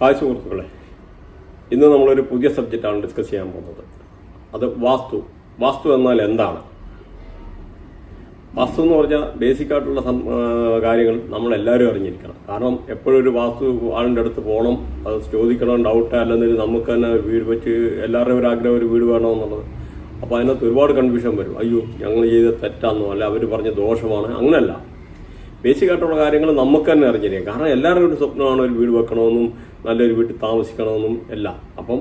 Hi സുഹൃത്തുക്കളെ ഇന്ന് നമ്മളൊരു പുതിയ സബ്ജക്റ്റാണ് ഡിസ്കസ് ചെയ്യാൻ പോകുന്നത്. അത് വാസ്തു. വാസ്തു എന്നാൽ എന്താണ്? വാസ്തു എന്ന് പറഞ്ഞാൽ ബേസിക് ആയിട്ടുള്ള കാര്യങ്ങൾ നമ്മൾ എല്ലാവരും അറിഞ്ഞിരിക്കണം. കാരണം എപ്പോഴും ഒരു വാസ്തു ആളിന്റെ അടുത്ത് പോകണം അത് ചോദിക്കണം ഡൗട്ട് അല്ലെങ്കിൽ നമുക്ക് തന്നെ വീട് വെച്ച് എല്ലാവരുടെയും ഒരു ആഗ്രഹം ഒരു വീട് വേണമെന്നുള്ളത് അപ്പോൾ അതിനകത്ത് ഒരുപാട് കൺഫ്യൂഷൻ വരും. അയ്യോ ഞങ്ങൾ ചെയ്ത തെറ്റാന്നോ അല്ല അവർ പറഞ്ഞ ദോഷമാണ്. അങ്ങനെയല്ല ബേസിക് ആയിട്ടുള്ള കാര്യങ്ങൾ നമുക്ക് തന്നെ അറിഞ്ഞിരിക്കാം കാരണം എല്ലാവരുടെയും ഒരു സ്വപ്നമാണ് ഒരു വീട് വെക്കണമെന്നും നല്ലൊരു വീട്ടിൽ താമസിക്കണമെന്നും എല്ലാം. അപ്പം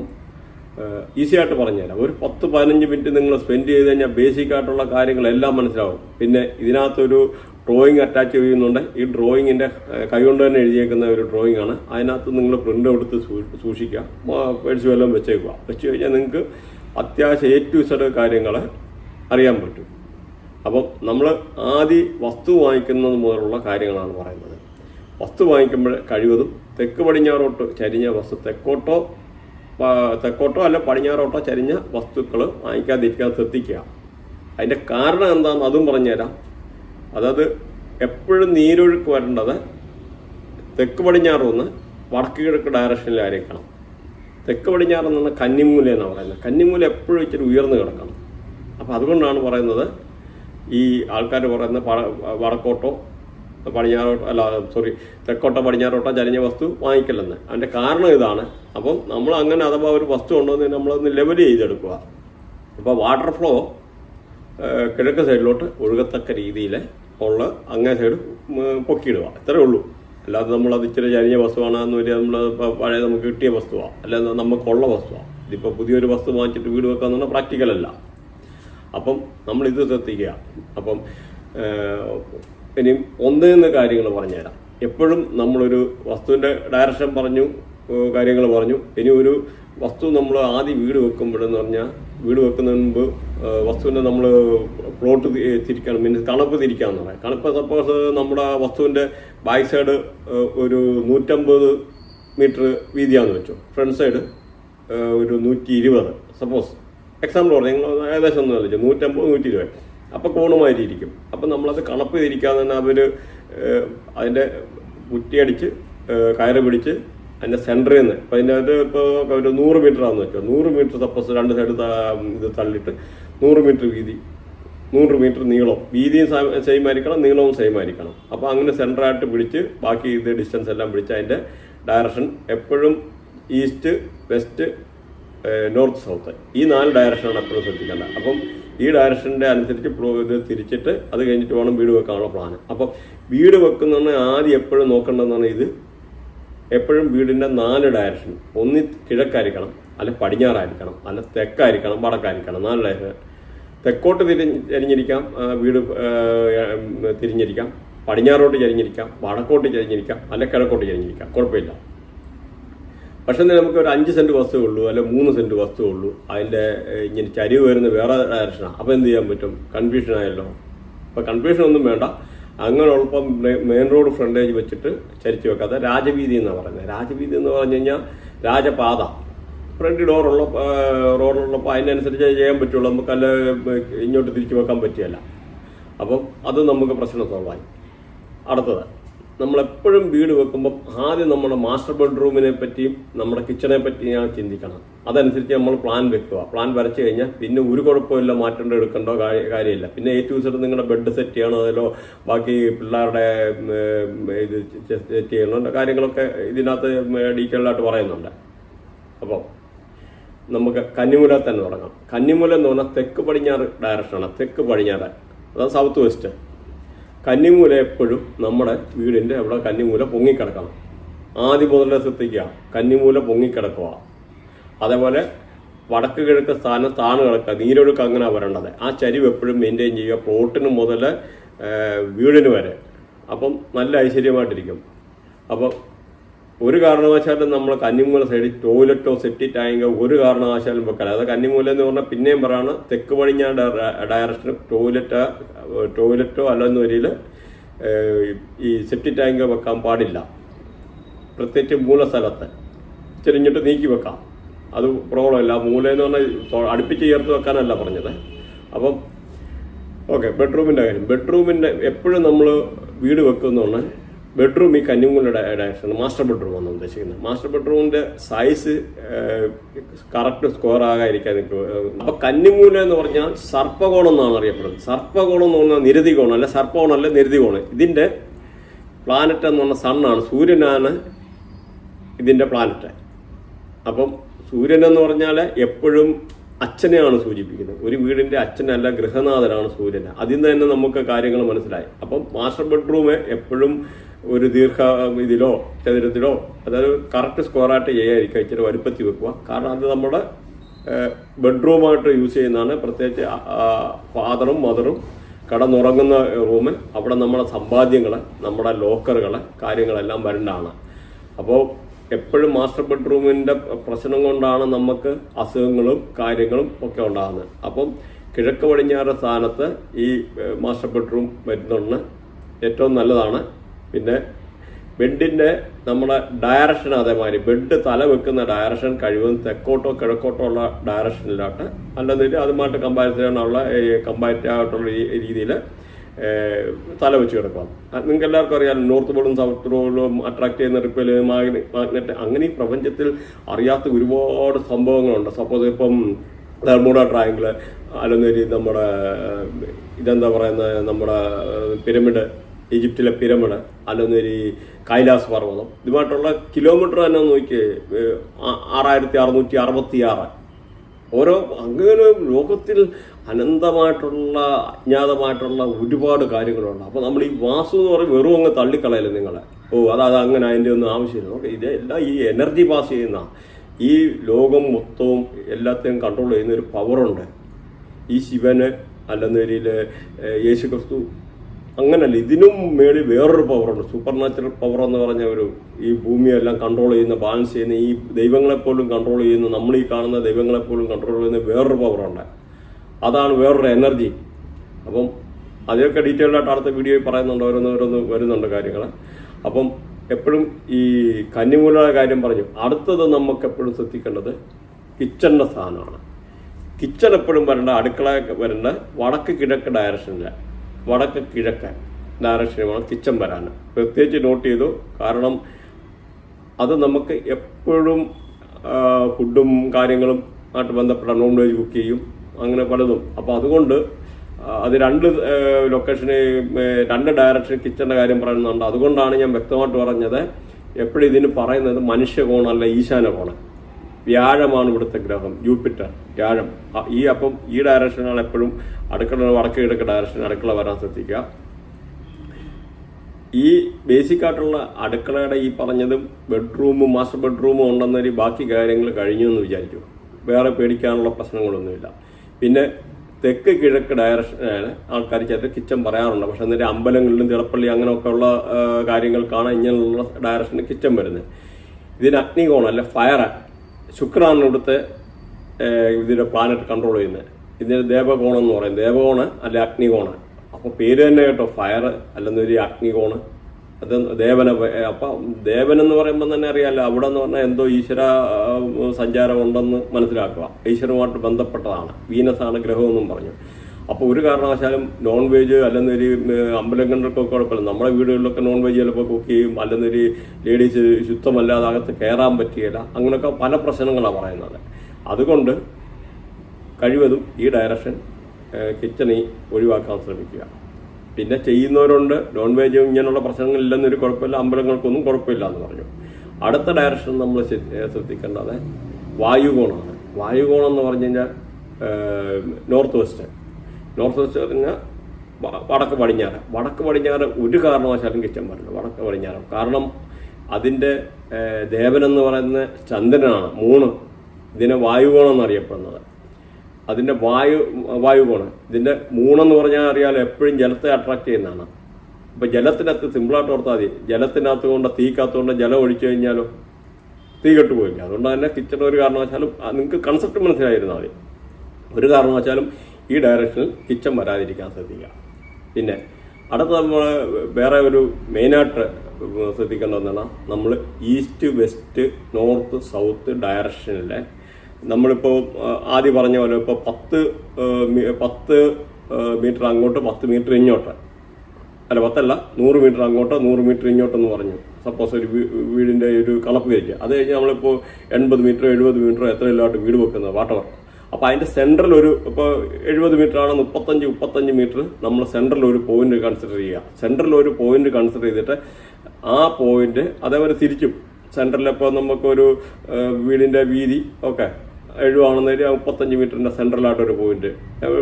ഈസി ആയിട്ട് പറഞ്ഞുതരാം. ഒരു പത്ത് പതിനഞ്ച് മിനിറ്റ് നിങ്ങൾ സ്പെൻഡ് ചെയ്ത് കഴിഞ്ഞാൽ ബേസിക് ആയിട്ടുള്ള കാര്യങ്ങളെല്ലാം മനസ്സിലാവും. പിന്നെ ഇതിനകത്തൊരു ഡ്രോയിങ് അറ്റാച്ച് ചെയ്യുന്നുണ്ട്. ഈ ഡ്രോയിങ്ങിന്റെ കൈകൊണ്ട് തന്നെ എഴുതിയേക്കുന്ന ഒരു ഡ്രോയിങ് ആണ്. അതിനകത്ത് നിങ്ങൾ പ്രിന്റ് എടുത്ത് സൂക്ഷിക്കുക. പേഴ്സ് വല്ലതും വെച്ചേക്കുക. വെച്ച് കഴിഞ്ഞാൽ നിങ്ങൾക്ക് അത്യാവശ്യം എ ടു കാര്യങ്ങൾ അറിയാൻ പറ്റും. അപ്പം നമ്മൾ ആദ്യം വസ്തു വാങ്ങിക്കുന്നത് മുതലുള്ള കാര്യങ്ങളാണ് പറയുന്നത്. വസ്തു വാങ്ങിക്കുമ്പോൾ കഴിവതും തെക്ക് പടിഞ്ഞാറോട്ട് ചരിഞ്ഞ വസ്തു തെക്കോട്ടോ തെക്കോട്ടോ അല്ല പടിഞ്ഞാറോട്ടോ ചരിഞ്ഞ വസ്തുക്കൾ വാങ്ങിക്കാതിരിക്കാൻ ശ്രദ്ധിക്കുക. അതിന്റെ കാരണം എന്താണെന്ന് അതും പറഞ്ഞുതരാം. അതായത് എപ്പോഴും നീരൊഴുക്ക് വരേണ്ടത് തെക്ക് പടിഞ്ഞാറൊന്ന് വടക്ക് കിഴക്ക് ഡയറക്ഷനിലായിരിക്കണം തെക്ക് പടിഞ്ഞാറെന്ന് പറഞ്ഞാൽ കന്നിമൂല എന്നാണ് പറയുന്നത്. കന്നിമൂല എപ്പോഴും ഇച്ചിരി ഉയർന്നു കിടക്കണം. അപ്പോൾ അതുകൊണ്ടാണ് പറയുന്നത് ഈ ആൾക്കാർ പറയുന്ന വടക്കോട്ടോ പടിഞ്ഞാറോട്ടോ അല്ല സോറി തെക്കോട്ടോ പടിഞ്ഞാറോട്ടോ ചരിഞ്ഞ വസ്തു വാങ്ങിക്കലെന്ന് അതിന്റെ കാരണം ഇതാണ്. അപ്പം നമ്മൾ അങ്ങനെ അഥവാ ഒരു വസ്തു ഉണ്ടോയെന്ന് നമ്മളൊന്ന് ലെവൽ ചെയ്തെടുക്കുക. അപ്പോൾ വാട്ടർ ഫ്ലോ കിഴക്ക് സൈഡിലോട്ട് ഒഴുകത്തക്ക രീതിയിൽ ഉള്ള അങ്ങേ സൈഡ് പൊക്കിയിടുക. ഇത്രേ ഉള്ളൂ. അല്ലാതെ നമ്മളത് ഇച്ചിരി ചരിഞ്ഞ വസ്തുവാണെന്ന് വരിക നമ്മൾ പഴയ നമുക്ക് കിട്ടിയ വസ്തുവാണ് അല്ലാതെ നമുക്കുള്ള വസ്തുവാണ് ഇതിപ്പോൾ പുതിയൊരു വസ്തു വാങ്ങിച്ചിട്ട് വീട് വെക്കുക എന്ന് പറഞ്ഞാൽ പ്രാക്ടിക്കൽ അല്ല. അപ്പം നമ്മൾ ഇത് ശ്രദ്ധിക്കുക. അപ്പം ഇനി ഒന്ന് ഒന്നേന്ന് കാര്യങ്ങൾ പറഞ്ഞുതരാം. എപ്പോഴും നമ്മളൊരു വസ്തുവിന്റെ ഡയറക്ഷൻ പറഞ്ഞു കാര്യങ്ങൾ പറഞ്ഞു. ഇനി ഒരു വസ്തു നമ്മൾ ആദ്യം വീട് വെക്കുമ്പോഴെന്ന് പറഞ്ഞാൽ വീട് വെക്കുന്നതിന് മുമ്പ് വസ്തുവിന്റെ നമ്മൾ പ്ലോട്ട് തിരിക്കണം മീൻസ് കണപ്പ് തിരിക്കാന്ന് പറയാം. കണപ്പ് സപ്പോസ് നമ്മുടെ വസ്തുവിന്റെ ബാക്ക് സൈഡ് ഒരു നൂറ്റമ്പത് മീറ്റർ വീതിയാന്ന് വെച്ചു. ഫ്രണ്ട് സൈഡ് ഒരു നൂറ്റി ഇരുപത് സപ്പോസ് എക്സാമ്പിൾ പറഞ്ഞു നിങ്ങൾ ഏകദേശം ഒന്ന് കളിച്ചു നൂറ്റമ്പത് നൂറ്റി ഇരുപത് അപ്പോൾ കോണുമായിരിക്കും അപ്പം നമ്മളത് കണപ്പ് ചെയ്തിരിക്കാതെ തന്നെ അവർ അതിന്റെ കുറ്റിയടിച്ച് കയറ് പിടിച്ച് അതിന്റെ സെന്ററിൽ നിന്ന് ഇപ്പം അതിന്റെ അത് ഇപ്പോൾ ഒരു നൂറ് മീറ്റർ ആണെന്ന് വെച്ചോ. നൂറ് മീറ്റർ സപ്പോസ് രണ്ട് സൈഡ് ഇത് തള്ളിയിട്ട് നൂറ് മീറ്റർ വീതി നൂറ് മീറ്റർ നീളം. വീതിയും സെയിം ആയിരിക്കണം നീളവും സെയിം ആയിരിക്കണം. അപ്പോൾ അങ്ങനെ സെന്ററായിട്ട് പിടിച്ച് ബാക്കി ഇത് ഡിസ്റ്റൻസ് എല്ലാം പിടിച്ച് അതിന്റെ ഡയറക്ഷൻ എപ്പോഴും ഈസ്റ്റ് വെസ്റ്റ് നോർത്ത് സൗത്ത്. ഈ നാല് ഡയറക്ഷനാണ് എപ്പോഴും ശ്രദ്ധിക്കേണ്ടത്. അപ്പം ഈ ഡയറക്ഷന്റെ അനുസരിച്ച് ഇത് തിരിച്ചിട്ട് അത് കഴിഞ്ഞിട്ട് വേണം വീട് വെക്കാനുള്ള പ്ലാൻ അപ്പം വീട് വെക്കുന്നതാണ് ആദ്യം എപ്പോഴും നോക്കേണ്ടതെന്നാണ് ഇത്. എപ്പോഴും വീടിന്റെ നാല് ഡയറക്ഷൻ ഒന്ന് കിഴക്കായിരിക്കണം അല്ല പടിഞ്ഞാറായിരിക്കണം അല്ല തെക്കായിരിക്കണം വടക്കായിരിക്കണം. നാല് ഡയറക്ഷൻ തെക്കോട്ട് തിരി ചരിഞ്ഞിരിക്കാം വീട് തിരിഞ്ഞിരിക്കാം. പടിഞ്ഞാറോട്ട് ചരിഞ്ഞിരിക്കാം വടക്കോട്ട് ചരിഞ്ഞിരിക്കാം അല്ല കിഴക്കോട്ട് ചരിഞ്ഞിരിക്കാം. കുഴപ്പമില്ല. പക്ഷെ നമുക്ക് ഒരു അഞ്ച് സെന്റ് വസ്തു ഉള്ളൂ അല്ലെ മൂന്ന് സെന്റ് വസ്തു ഉള്ളൂ. അതിന്റെ ഇങ്ങനെ ചരിവ് വരുന്ന വേറെ ഡയറക്ഷനാണ് അപ്പോൾ എന്ത് ചെയ്യാൻ പറ്റും? കൺഫ്യൂഷൻ ആയല്ലോ. അപ്പോൾ കൺഫ്യൂഷൻ ഒന്നും വേണ്ട. അങ്ങനെ ഉള്ളപ്പം മെയിൻ റോഡ് ഫ്രണ്ടേജ് വെച്ചിട്ട് ചരിച്ചു വെക്കാതെ രാജവീതി എന്നാണ് പറയുന്നത്. രാജവീതി എന്ന് പറഞ്ഞു കഴിഞ്ഞാൽ രാജപാത. ഫ്രണ്ട് ഡോറുള്ള റോഡുള്ളപ്പോൾ അതിനനുസരിച്ച് ചെയ്യാൻ പറ്റുള്ളൂ. നമുക്ക് അല്ല ഇങ്ങോട്ട് തിരിച്ചു വെക്കാൻ പറ്റിയല്ല അപ്പം അത് നമുക്ക് പ്രശ്നം സോൾവായി അടുത്തത്. നമ്മളെപ്പോഴും വീട് വെക്കുമ്പോൾ ആദ്യം നമ്മുടെ മാസ്റ്റർ ബെഡ്റൂമിനെ പറ്റിയും നമ്മുടെ കിച്ചണെ പറ്റിയും ചിന്തിക്കണം. അതനുസരിച്ച് നമ്മൾ പ്ലാൻ വെക്കുക. പ്ലാൻ വരച്ചു കഴിഞ്ഞാൽ പിന്നെ ഒരു കുഴപ്പമില്ല മാറ്റേണ്ട എടുക്കേണ്ടോ കാര്യ- കാര്യമില്ല. പിന്നെ എ ടു സെറ്റ് നിങ്ങളുടെ ബെഡ് സെറ്റ് ചെയ്യണോ അതിലോ ബാക്കി പിള്ളേരുടെ ഇത് സെറ്റ് ചെയ്യണോ കാര്യങ്ങളൊക്കെ ഇതിനകത്ത് ഡീറ്റെയിൽഡായിട്ട് പറയുന്നുണ്ട്. അപ്പോൾ നമുക്ക് കന്നിമൂല തന്നെ തുടങ്ങാം. കന്നിമൂല എന്ന് പറഞ്ഞാൽ തെക്ക് പടിഞ്ഞാറ് ഡയറക്ഷനാണ് തെക്ക് പടിഞ്ഞാറ്. അതാണ് സൗത്ത് വെസ്റ്റ് കന്നിമൂല എപ്പോഴും നമ്മുടെ വീടിന്റെ അവിടെ കന്നിമൂല പൊങ്ങിക്കിടക്കണം. ആദ്യം മുതലേ ശ്രദ്ധിക്കുക കന്നിമൂല പൊങ്ങിക്കിടക്കുക. അതേപോലെ വടക്ക് കിഴക്ക് സ്ഥാനം താണു കിടക്കുക നീരൊഴുക്ക് അങ്ങനെ വരേണ്ടത്. ആ ചരിവ് എപ്പോഴും മെയിന്റെയിൻ ചെയ്യുക പ്ലോട്ടിന് മുതൽ വീടിന് വരെ. അപ്പം നല്ല ഐശ്വര്യമായിട്ടിരിക്കും. അപ്പം ഒരു കാരണവശാലും നമ്മൾ കന്നിമൂല സൈഡിൽ ടോയ്ലറ്റോ സെപ്റ്റി ടാങ്കോ ഒരു കാരണവശാലും വെക്കാൻ അത് കന്നിമൂല എന്ന് പറഞ്ഞാൽ പിന്നെയും പറയാണ് തെക്ക് പടിഞ്ഞാറ് ഡയറക്ഷന് ടോയ്ലറ്റ് ടോയ്ലറ്റോ അല്ലെന്ന വരിയിൽ ഈ സെപ്റ്റി ടാങ്കോ വെക്കാൻ പാടില്ല. പ്രത്യേകിച്ച് മൂല സ്ഥലത്ത്. ചെരിഞ്ഞിട്ട് നീക്കി വെക്കാം. അത് പ്രോബ്ലം ഇല്ല മൂല എന്ന് പറഞ്ഞാൽ അടുപ്പിച്ച് ചേർത്ത് വെക്കാനല്ല പറഞ്ഞത്. അപ്പം ഓക്കെ ബെഡ്റൂമിന്റെ കാര്യം. ബെഡ്റൂമിന്റെ എപ്പോഴും നമ്മൾ വീട് വെക്കുന്നതാണ് ബെഡ്റൂം ഈ കന്നിമൂലയുടെ ഡയറക്ഷൻ മാസ്റ്റർ ബെഡ്റൂം ആണ് ഉദ്ദേശിക്കുന്നത്. മാസ്റ്റർ ബെഡ്റൂമിന്റെ സൈസ് കറക്റ്റ് സ്കോർ ആകാതിരിക്കാൻ നിൽക്കും അപ്പൊ കന്നിമൂല എന്ന് പറഞ്ഞാൽ സർപ്പകോണം എന്നാണ് അറിയപ്പെടുന്നത്. സർപ്പകോണം എന്ന് പറഞ്ഞാൽ നിരതി കോണം അല്ല സർപ്പകോണം അല്ല നിരതി കോണം. ഇതിന്റെ പ്ലാനറ്റ് എന്ന് പറഞ്ഞ സണ്ണാണ് സൂര്യനാണ് ഇതിന്റെ പ്ലാനറ്റ് അപ്പം സൂര്യൻ എന്ന് പറഞ്ഞാൽ എപ്പോഴും അച്ഛനെയാണ് സൂചിപ്പിക്കുന്നത്. ഒരു വീടിന്റെ അച്ഛനല്ല ഗൃഹനാഥനാണ് സൂര്യൻ. അതിൽ നിന്ന് തന്നെ നമുക്ക് കാര്യങ്ങൾ മനസ്സിലായി. അപ്പം മാസ്റ്റർ ബെഡ്റൂം എപ്പോഴും ഒരു ദീർഘ ഇതിലോ ചതുരത്തിലോ അതായത് കറക്റ്റ് സ്ക്വയറായിട്ട് ചെയ്യാതിരിക്കുക ഇച്ചിരി വലുപ്പത്തിൽ വെക്കുക. കാരണം അത് നമ്മുടെ ബെഡ്റൂമായിട്ട് യൂസ് ചെയ്യുന്നതാണ്. പ്രത്യേകിച്ച് ഫാദറും മദറും കടന്നുറങ്ങുന്ന റൂം അവിടെ നമ്മുടെ സമ്പാദ്യങ്ങൾ നമ്മുടെ ലോക്കറുകൾ കാര്യങ്ങളെല്ലാം വരേണ്ടതാണ് അപ്പോൾ എപ്പോഴും മാസ്റ്റർ ബെഡ്റൂമിന്റെ പ്രശ്നം കൊണ്ടാണ് നമുക്ക് അസുഖങ്ങളും കാര്യങ്ങളും ഒക്കെ ഉണ്ടാകുന്നത്. അപ്പം കിഴക്ക് പടിഞ്ഞാറ് സ്ഥാനത്ത് ഈ മാസ്റ്റർ ബെഡ്റൂം വരുന്നുണ്ട് ഏറ്റവും നല്ലതാണ്. പിന്നെ ബെഡിന്റെ നമ്മുടെ ഡയറക്ഷൻ അതേമാതിരി. ബെഡ് തല വെക്കുന്ന ഡയറക്ഷൻ കഴിവതും തെക്കോട്ടോ കിഴക്കോട്ടോ ഉള്ള ഡയറക്ഷനിലാട്ട് അല്ലെന്നിട്ട് അതുമായിട്ട് കമ്പാരിറ്റീവാനുള്ള കമ്പാരിറ്റീവ് ആയിട്ടുള്ള രീതിയിൽ തല വെച്ച് കിടക്കാം നിങ്ങൾക്ക് എല്ലാവർക്കും അറിയാം നോർത്ത് പോളും സൗത്ത് പോളും അട്രാക്ട് ചെയ്യുന്ന റിപ്പൽ മാഗ്നറ്റ് അങ്ങനെ ഈ പ്രപഞ്ചത്തിൽ അറിയാത്ത ഒരുപാട് സംഭവങ്ങളുണ്ട്. സപ്പോസ് ഇപ്പം തെർമോഡ ട്രയാങ്കിൾ അല്ലെന്നൊരു നമ്മുടെ ഇതെന്താ പറയുന്നത് നമ്മുടെ പിരമിഡ് ഈജിപ്തിലെ പിരമിഡ് അല്ലെന്നൊരു കൈലാസ് പർവതം. ഇതുമായിട്ടുള്ള കിലോമീറ്റർ തന്നെ നോക്കി ആറായിരത്തി അറുന്നൂറ്റി അറുപത്തി ആറ് ഓരോ അങ്ങനെ ലോകത്തിൽ അനന്തമായിട്ടുള്ള അജ്ഞാതമായിട്ടുള്ള ഒരുപാട് കാര്യങ്ങളുണ്ട്. അപ്പോൾ നമ്മൾ ഈ വാസു എന്ന് പറയും വെറും അങ്ങ് തള്ളിക്കളയല്ലേ നിങ്ങളെ? ഓ അതായത് അത് അങ്ങനെ അതിന്റെ ഒന്നും ആവശ്യമില്ല. ഓക്കെ ഇതെല്ലാം ഈ എനർജി പാസ് ചെയ്യുന്ന ഈ ലോകം മൊത്തവും എല്ലാത്തെയും കൺട്രോൾ ചെയ്യുന്ന ഒരു പവറുണ്ട് ഈ ശിവന് അല്ലെന്നൊരിൽ യേശു ക്രിസ്തു അങ്ങനല്ല ഇതിനും മേളിൽ വേറൊരു പവറുണ്ട് സൂപ്പർ നാച്ചുറൽ പവർ എന്ന് പറഞ്ഞ ഒരു ഈ ഭൂമിയെല്ലാം കൺട്രോൾ ചെയ്യുന്ന ബാലൻസ് ചെയ്യുന്ന ഈ ദൈവങ്ങളെപ്പോലും കൺട്രോൾ ചെയ്യുന്ന നമ്മൾ ഈ കാണുന്ന ദൈവങ്ങളെപ്പോലും കൺട്രോൾ ചെയ്യുന്ന വേറൊരു പവറുണ്ട് അതാണ് വേറൊരു എനർജി അപ്പം അതിനൊക്കെ ഡീറ്റെയിൽഡ് ആയിട്ട് അടുത്ത വീഡിയോയിൽ പറയുന്നുണ്ട് ഓരോന്ന് ഓരോന്ന് വരുന്നുണ്ട് കാര്യങ്ങൾ. അപ്പം എപ്പോഴും ഈ കന്നിമൂലയുടെ കാര്യം പറഞ്ഞു. അടുത്തത് നമുക്ക് എപ്പോഴും ശ്രദ്ധിക്കേണ്ടത് കിച്ചണിന്റെ സ്ഥാനമാണ്. കിച്ചൺ എപ്പോഴും വരേണ്ട അടുക്കള വരേണ്ട വടക്ക് കിഴക്ക് ഡയറക്ഷനില്ല വടക്ക് കിഴക്കൻ ഡയറക്ഷനുമാണ് വരാൻ പ്രത്യേകിച്ച് നോട്ട് ചെയ്തു കാരണം അത് നമുക്ക് എപ്പോഴും ഫുഡും കാര്യങ്ങളും ആയിട്ട് ബന്ധപ്പെട്ട നോൺ വെജ് കുക്ക് ചെയ്യും അങ്ങനെ പലതും. അപ്പോൾ അതുകൊണ്ട് അത് രണ്ട് ലൊക്കേഷന് രണ്ട് ഡയറക്ഷൻ കിച്ചന്റെ കാര്യം പറയുന്നുണ്ട്. അതുകൊണ്ടാണ് ഞാൻ വ്യക്തമായിട്ട് പറഞ്ഞത് എപ്പോഴും ഇതിന് പറയുന്നത് മനുഷ്യ മനുഷ്യകോണല്ല ഈശാന കോണം വ്യാഴമാണ് ഇവിടുത്തെ ഗ്രഹം ജൂപ്പിറ്റർ വ്യാഴം. ഈ അപ്പം ഈ ഡയറക്ഷനാണ് എപ്പോഴും അടുക്കള വടക്ക് കിഴക്ക് ഡയറക്ഷൻ അടുക്കള വരാൻ ശ്രദ്ധിക്കുക. ഈ ബേസിക് ആയിട്ടുള്ള അടുക്കളയുടെ ഈ പറഞ്ഞതും ബെഡ്റൂമും മാസ്റ്റർ ബെഡ്റൂമും ഉണ്ടെന്നൊരു ബാക്കി കാര്യങ്ങൾ കഴിഞ്ഞു എന്ന് വിചാരിച്ചു വേറെ പേടിക്കാനുള്ള പ്രശ്നങ്ങളൊന്നുമില്ല. പിന്നെ തെക്ക് കിഴക്ക് ഡയറക്ഷനാണ് ആൾക്കാർ ചേർത്ത് കിച്ചൺ പറയാറുണ്ട്. പക്ഷെ എന്നിട്ട് അമ്പലങ്ങളിലും തിളപ്പള്ളി അങ്ങനെയൊക്കെയുള്ള കാര്യങ്ങൾക്കാണ് ഇങ്ങനെയുള്ള ഡയറക്ഷന് കിച്ചൺ വരുന്നത്. ഇതിന് അഗ്നികോണം അല്ലെ ഫയർ ശുക്രാണ് ഇവിടുത്തെ ഇതിന്റെ പ്ലാനറ്റ് കൺട്രോൾ ചെയ്യുന്നത് ഇതിന്റെ ദേവകോണം എന്ന് പറയും. ദേവകോണ് അല്ല അഗ്നികോണ്? അപ്പോൾ പേര് തന്നെ കേട്ടോ ഫയർ അല്ലെന്നൊരു അഗ്നികോണ്. അത് ദേവന അപ്പം ദേവൻ എന്ന് പറയുമ്പോൾ തന്നെ അറിയാമല്ലോ അവിടെ എന്ന് പറഞ്ഞാൽ എന്തോ ഈശ്വര സഞ്ചാരമുണ്ടെന്ന് മനസ്സിലാക്കുക. ഈശ്വരവുമായിട്ട് ബന്ധപ്പെട്ടതാണ്. വീനസ് ആണ് ഗ്രഹമെന്നും പറഞ്ഞു. അപ്പോൾ ഒരു കാരണവശാലും നോൺ വെജ് അല്ലെന്നൊരു അമ്പലങ്ങളിലൊക്കെ കുഴപ്പമില്ല. നമ്മുടെ വീടുകളിലൊക്കെ നോൺ വെജ് ചിലപ്പോൾ കുക്ക് ചെയ്യും അല്ലെന്നൊരു ലേഡീസ് ശുദ്ധമല്ലാതെ അകത്ത് കയറാൻ പറ്റുകയില്ല. അങ്ങനെയൊക്കെ പല പ്രശ്നങ്ങളാണ് പറയുന്നത്. അതുകൊണ്ട് കഴിവതും ഈ ഡയറക്ഷൻ കിച്ചണി ഒഴിവാക്കാൻ ശ്രമിക്കുക. പിന്നെ ചെയ്യുന്നവരുണ്ട്. നോൺ വെജ് ഇങ്ങനെയുള്ള പ്രശ്നങ്ങളില്ലെന്നൊരു കുഴപ്പമില്ല. അമ്പലങ്ങൾക്കൊന്നും കുഴപ്പമില്ല എന്ന് പറഞ്ഞു. അടുത്ത ഡയറക്ഷൻ നമ്മൾ ശ്രദ്ധിക്കേണ്ടത് വായുകോണമാണ്. വായുകോണം എന്ന് പറഞ്ഞു കഴിഞ്ഞാൽ നോർത്ത് വെസ്റ്റ് നോർത്ത് വെസ്റ്റ് പറഞ്ഞാൽ വടക്ക് പടിഞ്ഞാറ്. വടക്ക് പടിഞ്ഞാറ് ഒരു കാരണവശാലും കിച്ചൻ പറ്റില്ല വടക്ക് പടിഞ്ഞാറ്. കാരണം അതിന്റെ ദേവനെന്ന് പറയുന്ന ചന്ദ്രനാണ് മൂണ്. ഇതിനെ വായുകോണം എന്നറിയപ്പെടുന്നത്. അതിന്റെ വായു വായുകോണ്. ഇതിന്റെ മൂണെന്ന് പറഞ്ഞാൽ അറിയാലോ എപ്പോഴും ജലത്തെ അട്രാക്ട് ചെയ്യുന്നതാണ്. ഇപ്പം ജലത്തിനകത്ത് സിമ്പിളായിട്ട് ഓർത്താൽ മതി. ജലത്തിനകത്ത് കൊണ്ട് തീ കാത്തുകൊണ്ട് ജലം ഒഴിച്ചു കഴിഞ്ഞാലോ തീ കെട്ടുപോയില്ല അതുകൊണ്ട് തന്നെ കിച്ചൺ ഒരു കാരണവശാലും നിങ്ങൾക്ക് കൺസെപ്റ്റ് മനസ്സിലായിരുന്നാൽ മതി. ഒരു കാരണവശാലും ഈ ഡയറക്ഷനിൽ കിച്ചൻ വരാതിരിക്കാൻ ശ്രദ്ധിക്കുക. പിന്നെ അടുത്ത നമ്മൾ വേറെ ഒരു മെയിനായിട്ട് ശ്രദ്ധിക്കേണ്ടതെന്നാണ് നമ്മൾ ഈസ്റ്റ് വെസ്റ്റ് നോർത്ത് സൗത്ത് ഡയറക്ഷനിലെ നമ്മളിപ്പോൾ ആദ്യം പറഞ്ഞ പോലെ ഇപ്പോൾ പത്ത് പത്ത് മീറ്റർ അങ്ങോട്ട് പത്ത് മീറ്റർ ഇങ്ങോട്ട്. അല്ല പത്തല്ല നൂറ് മീറ്റർ അങ്ങോട്ടോ നൂറ് മീറ്റർ ഇങ്ങോട്ടെന്ന് പറഞ്ഞു. സപ്പോസ് ഒരു വീടിന്റെ ഒരു കണക്ക് കയറ്റി അത് കഴിഞ്ഞ് നമ്മളിപ്പോൾ എൺപത് മീറ്റർ എഴുപത് മീറ്റർ എത്രയില്ലാട്ട് വീട് വെക്കുന്നത് വാട്ടവർ അപ്പോൾ അതിന്റെ സെൻട്രൽ ഒരു ഇപ്പോൾ എഴുപത് മീറ്റർ ആണ് മുപ്പത്തഞ്ച് മുപ്പത്തഞ്ച് മീറ്റർ നമ്മൾ സെൻട്രൽ ഒരു പോയിന്റ് കൺസിഡർ ചെയ്യുക. സെൻട്രൽ ഒരു പോയിന്റ് കൺസിഡർ ചെയ്തിട്ട് ആ പോയിന്റ് അതേപോലെ തിരിച്ചും. സെൻട്രലിൽ ഇപ്പോൾ നമുക്കൊരു വീടിന്റെ വീതി ഓക്കെ എഴുവാണെന്നൊരു മുപ്പത്തഞ്ച് മീറ്ററിന്റെ സെൻട്രലായിട്ടൊരു പോയിന്റ്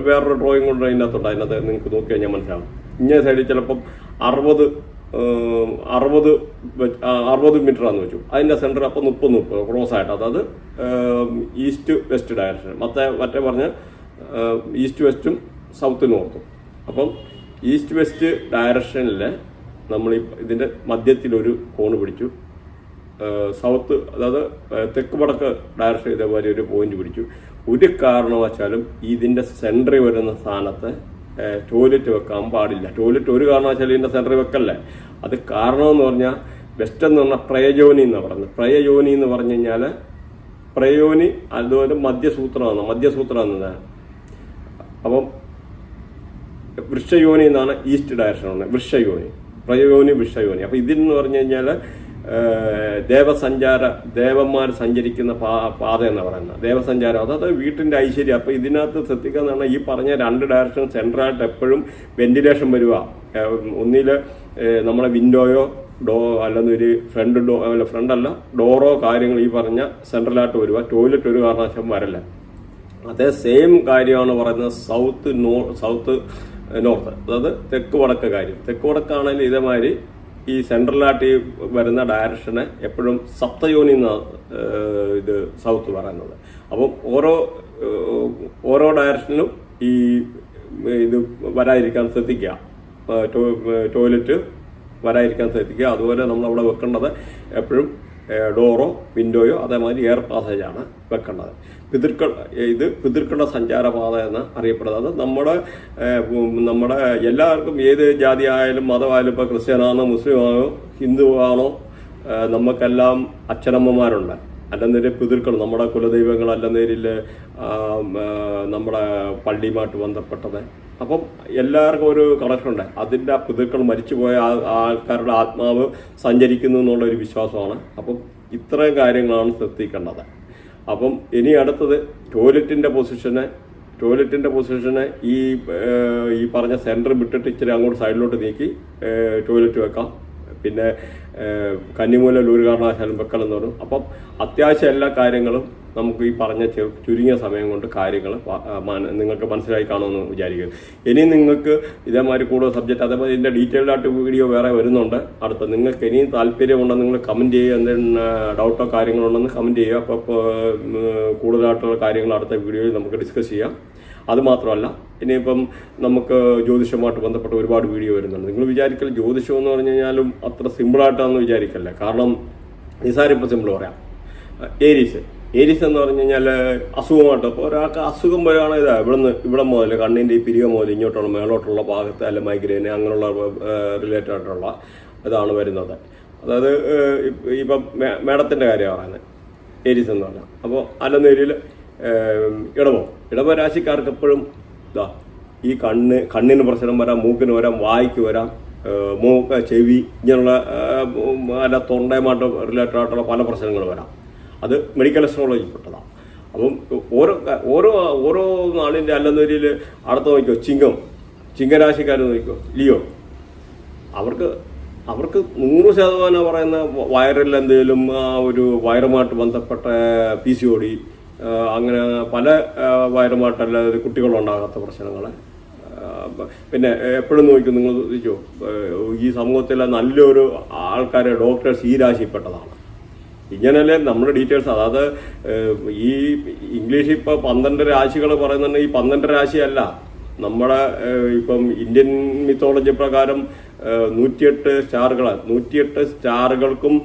വേറൊരു ഡ്രോയിങ് കൊണ്ട് അതിനകത്തുണ്ട്. അതിനകത്ത് നിങ്ങൾക്ക് നോക്കി കഴിഞ്ഞാൽ മനസ്സിലാവും. ഇങ്ങനെ സൈഡിൽ ചിലപ്പം അറുപത് അറുപത് അറുപത് മീറ്റർ ആണെന്ന് വെച്ചു. അതിന്റെ സെന്റർ അപ്പം മുപ്പത് മുപ്പത് ക്രോസ് ആയിട്ട്. അതായത് ഈസ്റ്റ് വെസ്റ്റ് ഡയറക്ഷൻ മറ്റേ മറ്റേ പറഞ്ഞ ഈസ്റ്റ് വെസ്റ്റും സൗത്ത് നോർത്തും അപ്പം ഈസ്റ്റ് വെസ്റ്റ് ഡയറക്ഷനിൽ നമ്മൾ ഈ ഇതിന്റെ മധ്യത്തിലൊരു കോൺ പിടിച്ചു. സൗത്ത് അതായത് തെക്ക് വടക്ക് ഡയറക്ഷൻ ഇതേപോലെ ഒരു പോയിന്റ് പിടിച്ചു. ഒരു കാരണവശാലും ഇതിന്റെ സെന്ററിൽ വരുന്ന സ്ഥാനത്ത് ടോയ്ലറ്റ് വെക്കാൻ പാടില്ല. ടോയ്ലറ്റ് ഒരു കാരണവശാലും ഇതിന്റെ സെന്ററിൽ വെക്കല്ലേ. അത് കാരണമെന്ന് പറഞ്ഞാൽ വെസ്റ്റ് എന്ന് പറഞ്ഞാൽ പ്രയജോനി എന്ന് പറഞ്ഞു പ്രയജോനി എന്ന് പറഞ്ഞു കഴിഞ്ഞാൽ പ്രയോനി അതുപോലെ മധ്യസൂത്രമാണ് മധ്യസൂത്രം എന്നതാണ് അപ്പം വൃക്ഷയോനി എന്നാണ് ഈസ്റ്റ് ഡയറക്ഷൻ പറഞ്ഞത് വൃക്ഷയോനി. പ്രയോനി വൃക്ഷയോനി. അപ്പം ഇതിൽ ഇതിന്ന് പറഞ്ഞു കഴിഞ്ഞാൽ ദേവസഞ്ചാര ദേവന്മാർ സഞ്ചരിക്കുന്ന പാ പാത എന്ന് പറയുന്നത്. ദേവസഞ്ചാരം അതായത് വീട്ടിന്റെ ഐശ്വര്യം. അപ്പം ഇതിനകത്ത് ശ്രദ്ധിക്കുക എന്ന് പറഞ്ഞാൽ ഈ പറഞ്ഞ രണ്ട് ഡയറക്ഷൻ സെൻട്രലായിട്ട് എപ്പോഴും വെന്റിലേഷൻ വരിക. ഒന്നിൽ നമ്മളെ വിൻഡോയോ ഡോ അല്ലെന്നൊരു ഫ്രണ്ട് ഡോ അല്ല ഫ്രണ്ടല്ല ഡോറോ കാര്യങ്ങൾ ഈ പറഞ്ഞ സെൻട്രലായിട്ട് വരിക. ടോയ്ലറ്റ് ഒരു കാരണവശം വരല്ല. അതേ സെയിം കാര്യമാണ് പറയുന്നത് സൗത്ത് നോ സൗത്ത് നോർത്ത് അതായത് തെക്ക് വടക്ക് കാര്യം. തെക്ക് വടക്കാണെങ്കിൽ ഇതേമാതിരി ഈ സെൻട്രലായിട്ട് ഈ വരുന്ന ഡയറക്ഷന് എപ്പോഴും സപ്തയോനി എന്നാണ് ഇത് സൗത്ത് പറയുന്നത് അപ്പം ഓരോ ഓരോ ഡയറക്ഷനിലും ഈ ഇത് വരാതിരിക്കാൻ ശ്രദ്ധിക്കുക. ടോയ്ലറ്റ് വരാതിരിക്കാൻ ശ്രദ്ധിക്കുക. അതുപോലെ നമ്മൾ അവിടെ വെക്കേണ്ടത് എപ്പോഴും ഡോറോ വിൻഡോയോ അതേമാതിരി എയർ പാസേജാണ് വെക്കേണ്ടത്. പിതൃക്കൾ ഇത് പിതൃക്കളുടെ സഞ്ചാരപാത എന്ന് അറിയപ്പെടുന്നത്. നമ്മുടെ നമ്മുടെ എല്ലാവർക്കും ഏത് ജാതി ആയാലും മതമായാലും ഇപ്പോൾ ക്രിസ്ത്യനാണോ മുസ്ലിമാണോ ഹിന്ദു ആണോ നമുക്കെല്ലാം അച്ഛനമ്മമാരുണ്ട്. അല്ലെന്നേര് പിതൃക്കൾ നമ്മുടെ കുലദൈവങ്ങൾ നേരിൽ നമ്മുടെ പള്ളിയുമായിട്ട് ബന്ധപ്പെട്ടത്. അപ്പം എല്ലാവർക്കും ഒരു കണക്ഷനുണ്ട് അതിന്റെ ആ പിതൃക്കൾ മരിച്ചുപോയ ആൾക്കാരുടെ ആത്മാവ് സഞ്ചരിക്കുന്നു എന്നുള്ളൊരു വിശ്വാസമാണ്. അപ്പം ഇത്രയും കാര്യങ്ങളാണ് ശ്രദ്ധിക്കേണ്ടത്. അപ്പം ഇനി അടുത്തത് ടോയ്ലറ്റിന്റെ പൊസിഷന് ടോയ്ലറ്റിന്റെ പൊസിഷന് ഈ ഈ പറഞ്ഞ സെന്റർ വിട്ടിട്ട് ഇച്ചിരി അങ്ങോട്ട് സൈഡിലോട്ട് നീക്കി ടോയ്ലറ്റ് വെക്കാം. പിന്നെ കന്നിമൂല കന്നിമൂലയിൽ വെക്കൽ എന്ന് പറഞ്ഞു അപ്പം അത്യാവശ്യം എല്ലാ കാര്യങ്ങളും നമുക്ക് ഈ പറഞ്ഞ ചുരുങ്ങിയ സമയം കൊണ്ട് കാര്യങ്ങൾ നിങ്ങൾക്ക് മനസ്സിലായി കാണുമെന്ന് വിചാരിക്കുന്നു. ഇനി നിങ്ങൾക്ക് ഇതേമാതിരി കൂടുതൽ സബ്ജക്റ്റ് അതേപോലെ ഇതിന്റെ ഡീറ്റെയിൽഡ് ആയിട്ട് വീഡിയോ വേറെ വരുന്നുണ്ട്. അടുത്ത നിങ്ങൾക്ക് ഇനിയും താല്പര്യമുണ്ടെന്ന് നിങ്ങൾ കമന്റ് ചെയ്യുക എന്തെങ്കിലും ഡൗട്ടോ കാര്യങ്ങളുണ്ടെന്ന് കമന്റ് ചെയ്യുക. അപ്പോൾ കൂടുതലായിട്ടുള്ള കാര്യങ്ങൾ അടുത്ത വീഡിയോയിൽ നമുക്ക് ഡിസ്കസ് ചെയ്യാം. അത് മാത്രമല്ല ഇനിയിപ്പം നമുക്ക് ജ്യോതിഷവുമായിട്ട് ബന്ധപ്പെട്ട ഒരുപാട് വീഡിയോ വരുന്നുണ്ട്. നിങ്ങൾ വിചാരിക്കൽ ജ്യോതിഷം എന്ന് പറഞ്ഞു കഴിഞ്ഞാലും അത്ര സിമ്പിളായിട്ടാണെന്ന് വിചാരിക്കല്ല. കാരണം നിസാരം ഇപ്പം സിമ്പിൾ പറയാം. ഏരീസ്. ഏരീസ് എന്ന് പറഞ്ഞു കഴിഞ്ഞാൽ അസുഖമായിട്ട് അപ്പോൾ ഒരാൾക്ക് അസുഖം വരികയാണെങ്കിൽ ഇതാ. ഇവിടുന്ന് ഇവിടെ മുതൽ കണ്ണിന്റെ ഈ പിരിക മുതൽ ഇങ്ങോട്ടുള്ള മേളോട്ടുള്ള ഭാഗത്ത് അല്ല മൈഗ്രെയിൻ അങ്ങനെയുള്ള റിലേറ്റഡ് ആയിട്ടുള്ള ഇതാണ് വരുന്നത്. അതായത് ഇപ്പം മേഡത്തിന്റെ കാര്യമാണ് പറയുന്നത്. ഏരീസ് എന്ന് പറഞ്ഞാൽ. അപ്പോൾ അല്ലെന്നേരിയിൽ ഇടമോ ഇടവ. രാശിക്കാർക്ക് എപ്പോഴും ഇതാ ഈ കണ്ണ് കണ്ണിന് പ്രശ്നം വരാം മൂക്കിന് വരാം വായിക്ക് വരാം മൂക്ക് ചെവി ഇങ്ങനെയുള്ള അല്ല തൊണ്ടയുമായിട്ട് റിലേറ്റഡ് ആയിട്ടുള്ള പല പ്രശ്നങ്ങൾ വരാം. അത് മെഡിക്കൽ അസ്ട്രോളജി പെട്ടതാണ് അപ്പം ഓരോ ഓരോ ഓരോ നാളിന്റെ അല്ലെന്നൊരിൽ അടുത്ത് നോക്കിയോ ചിങ്ങം ചിങ്ങരാശിക്കാർ നോക്കിയോ ലിയോ. അവർക്ക് അവർക്ക് നൂറ് ശതമാനം പറയുന്ന വയറിൽ എന്തെങ്കിലും ആ ഒരു വയറുമായിട്ട് ബന്ധപ്പെട്ട പി സി ഡി അങ്ങനെ പല വയറുമായിട്ടല്ലാതെ കുട്ടികളുണ്ടാകാത്ത പ്രശ്നങ്ങൾ പിന്നെ എപ്പോഴും നോക്കും നിങ്ങൾ ശ്രദ്ധിച്ചോ ഈ സമൂഹത്തിലെ നല്ലൊരു ആൾക്കാരെ ഡോക്ടേഴ്സ് ഈ രാശിപ്പെട്ടതാണ് ഇങ്ങനെയല്ലേ നമ്മുടെ ഡീറ്റെയിൽസ് അതായത് ഈ ഇംഗ്ലീഷ് ഇപ്പോൾ പന്ത്രണ്ട് രാശികൾ പറയുന്നുണ്ട് ഈ പന്ത്രണ്ട് രാശിയല്ല. നമ്മുടെ ഇപ്പം ഇന്ത്യൻ മിത്തോളജി പ്രകാരം നൂറ്റിയെട്ട് സ്റ്റാറുകൾ നൂറ്റിയെട്ട് സ്റ്റാറുകൾക്കും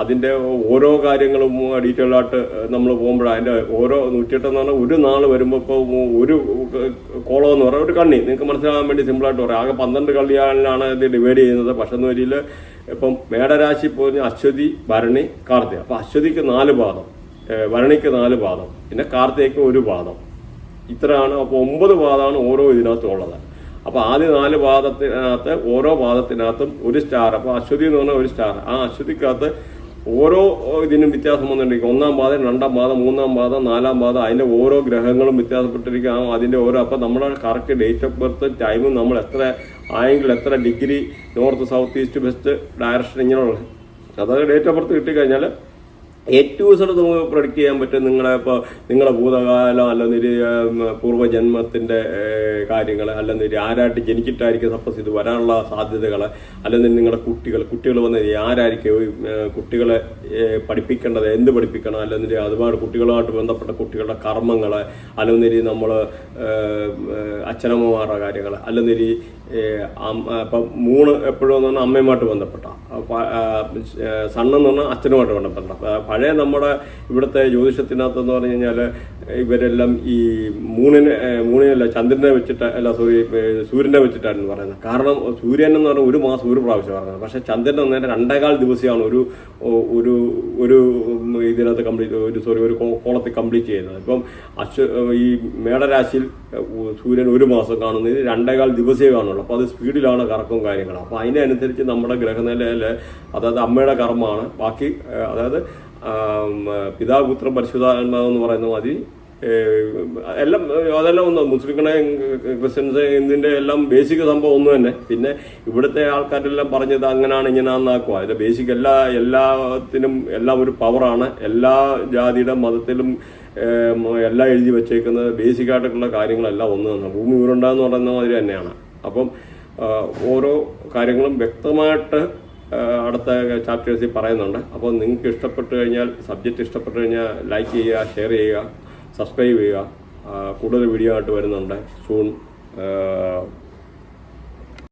അതിന്റെ ഓരോ കാര്യങ്ങളും ഡീറ്റെയിൽ ആയിട്ട് നമ്മൾ പോകുമ്പോൾ അതിന്റെ ഓരോ നൂറ്റിയെട്ടെന്ന് പറഞ്ഞാൽ ഒരു നാൾ വരുമ്പോൾ ഇപ്പോൾ ഒരു കോളം എന്ന് പറയുക ഒരു കണ്ണി. നിങ്ങൾക്ക് മനസ്സിലാകാൻ വേണ്ടി സിമ്പിളായിട്ട് പറയാം. ആകെ പന്ത്രണ്ട് കള്ളിയാളിലാണ് ഇത് ഡിവൈഡ് ചെയ്യുന്നത്. പക്ഷേ എന്ന് വരിയിൽ ഇപ്പം മേടരാശി പോയി അശ്വതി ഭരണി കാർത്തിക. അപ്പം അശ്വതിക്ക് നാല് പാദം. ഭരണിക്ക് നാല് പാദം. പിന്നെ കാർത്തികയ്ക്ക് ഒരു പാദം. ഇത്രയാണ്. അപ്പോൾ ഒമ്പത് പാദമാണ് ഓരോ ഇതിനകത്തും ഉള്ളത്. അപ്പോൾ ആദ്യ നാല് പാദത്തിനകത്ത് ഓരോ പാദത്തിനകത്തും ഒരു സ്റ്റാർ അപ്പോൾ അശ്വതി എന്ന് പറഞ്ഞാൽ ഒരു സ്റ്റാർ ആ അശ്വതിക്കകത്ത് ഓരോ ഇതിനും വ്യത്യാസം വന്നിട്ടുണ്ടെങ്കിൽ ഒന്നാം പാദം രണ്ടാം പാദം മൂന്നാം പാദം നാലാം പാദം അതിന്റെ ഓരോ ഗ്രഹങ്ങളും വ്യത്യാസപ്പെട്ടിരിക്കും അതിന്റെ ഓരോ അപ്പം നമ്മുടെ കറക്റ്റ് ഡേറ്റ് ഓഫ് ബർത്ത് ടൈമും നമ്മൾ എത്ര ആയെങ്കിൽ എത്ര degree north south east west direction ഇങ്ങനെയുള്ള അതായത് ഡേറ്റ് ഓഫ് ബർത്ത് കിട്ടിക്കഴിഞ്ഞാൽ ഏറ്റവും സ്ഥലത്ത് നമുക്ക് പ്രൊഡിക്റ്റ് ചെയ്യാൻ പറ്റും നിങ്ങളെ ഇപ്പോൾ നിങ്ങളുടെ ഭൂതകാലം ഉം, പൂർവജന്മത്തിന്റെ കാര്യങ്ങൾ അല്ലെങ്കിൽ ആരായിട്ട് ജനിച്ചിട്ടായിരിക്കും സപ്പോസ് ഇത് വരാനുള്ള സാധ്യതകൾ അല്ലെങ്കിൽ നിങ്ങളുടെ കുട്ടികൾ കുട്ടികൾ വന്ന ആരായിരിക്കും കുട്ടികളെ പഠിപ്പിക്കേണ്ടത് എന്ത് പഠിപ്പിക്കണം അല്ലെങ്കിൽ ഒരുപാട് കുട്ടികളുമായിട്ട് ബന്ധപ്പെട്ട കുട്ടികളുടെ കർമ്മങ്ങൾ അല്ലെങ്കിൽ നമ്മൾ അച്ഛനമ്മമാരുടെ കാര്യങ്ങൾ അല്ലെങ്കിൽ ഇപ്പം മൂന്ന് എപ്പോഴും എന്ന് പറഞ്ഞാൽ അമ്മയുമായിട്ട് ബന്ധപ്പെട്ട സണ്ണെന്ന് പറഞ്ഞാൽ അച്ഛനുമായിട്ട് ബന്ധപ്പെട്ട പഴയ നമ്മുടെ ഇവിടുത്തെ ജ്യോതിഷത്തിനകത്തെന്ന് പറഞ്ഞു കഴിഞ്ഞാൽ ഇവരെല്ലാം ഈ മൂണിനെ മൂണിനല്ല ചന്ദ്രനെ വെച്ചിട്ട് അല്ല സോറി സൂര്യനെ വെച്ചിട്ടായിരുന്നു പറയുന്നത്. കാരണം സൂര്യൻ എന്ന് പറഞ്ഞാൽ ഒരു മാസം ഒരു പ്രാവശ്യം പറയുന്നത്. പക്ഷേ ചന്ദ്രൻ അന്നേരം രണ്ടേകാൽ ദിവസമാണ് ഒരു ഒരു ഒരു ഇതിനകത്ത് കംപ്ലീറ്റ് ഒരു സോറി ഒരു കോളത്തിൽ കംപ്ലീറ്റ് ചെയ്യുന്നത്. ഇപ്പം അശ്വ ഈ മേടരാശിയിൽ സൂര്യൻ ഒരു മാസം കാണുന്നത് രണ്ടേകാൽ ദിവസമേ കാണുള്ളൂ. അപ്പോൾ അത് സ്പീഡിലാണ് കറക്കവും കാര്യങ്ങളും. അപ്പോൾ അതിനനുസരിച്ച് നമ്മുടെ ഗ്രഹനിലയിൽ അതായത് അമ്മയുടെ കർമ്മമാണ്. ബാക്കി അതായത് ആം, പരിശുദ്ധാത്മാവെന്ന് പറയുന്ന മതി എല്ലാം അതെല്ലാം ഒന്ന് മുസ്ലിങ്ങളെ ക്രിസ്ത്യൻസ് ഇതിന്റെ എല്ലാം ബേസിക് സംഭവം ഒന്ന് തന്നെ. പിന്നെ ഇവിടുത്തെ ആൾക്കാരെല്ലാം പറഞ്ഞത് അങ്ങനെയാണ് ഇങ്ങനെയാണെന്നാക്കുക അതിന്റെ ബേസിക് എല്ലാ എല്ലാത്തിനും എല്ലാം ഒരു പവറാണ് എല്ലാ ജാതിയുടെ മതത്തിലും എല്ലാം എഴുതി വെച്ചേക്കുന്നത് ബേസിക് ആയിട്ടുള്ള കാര്യങ്ങളെല്ലാം ഒന്ന് തന്നെ. ഭൂമി ഉരുണ്ടെന്ന് പറയുന്ന മാതിരി തന്നെയാണ്. അപ്പം ഓരോ കാര്യങ്ങളും വ്യക്തമായിട്ട് അടുത്ത ചാപ്റ്റേഴ്സിൽ പറയുന്നുണ്ട്. അപ്പോൾ നിങ്ങൾക്ക് ഇഷ്ടപ്പെട്ട് കഴിഞ്ഞാൽ സബ്ജക്റ്റ് ഇഷ്ടപ്പെട്ട് കഴിഞ്ഞാൽ ലൈക്ക് ചെയ്യുക ഷെയർ ചെയ്യുക സബ്സ്ക്രൈബ് ചെയ്യുക. കൂടുതൽ വീഡിയോ ആയിട്ട് വരുന്നുണ്ട്. സൂൺ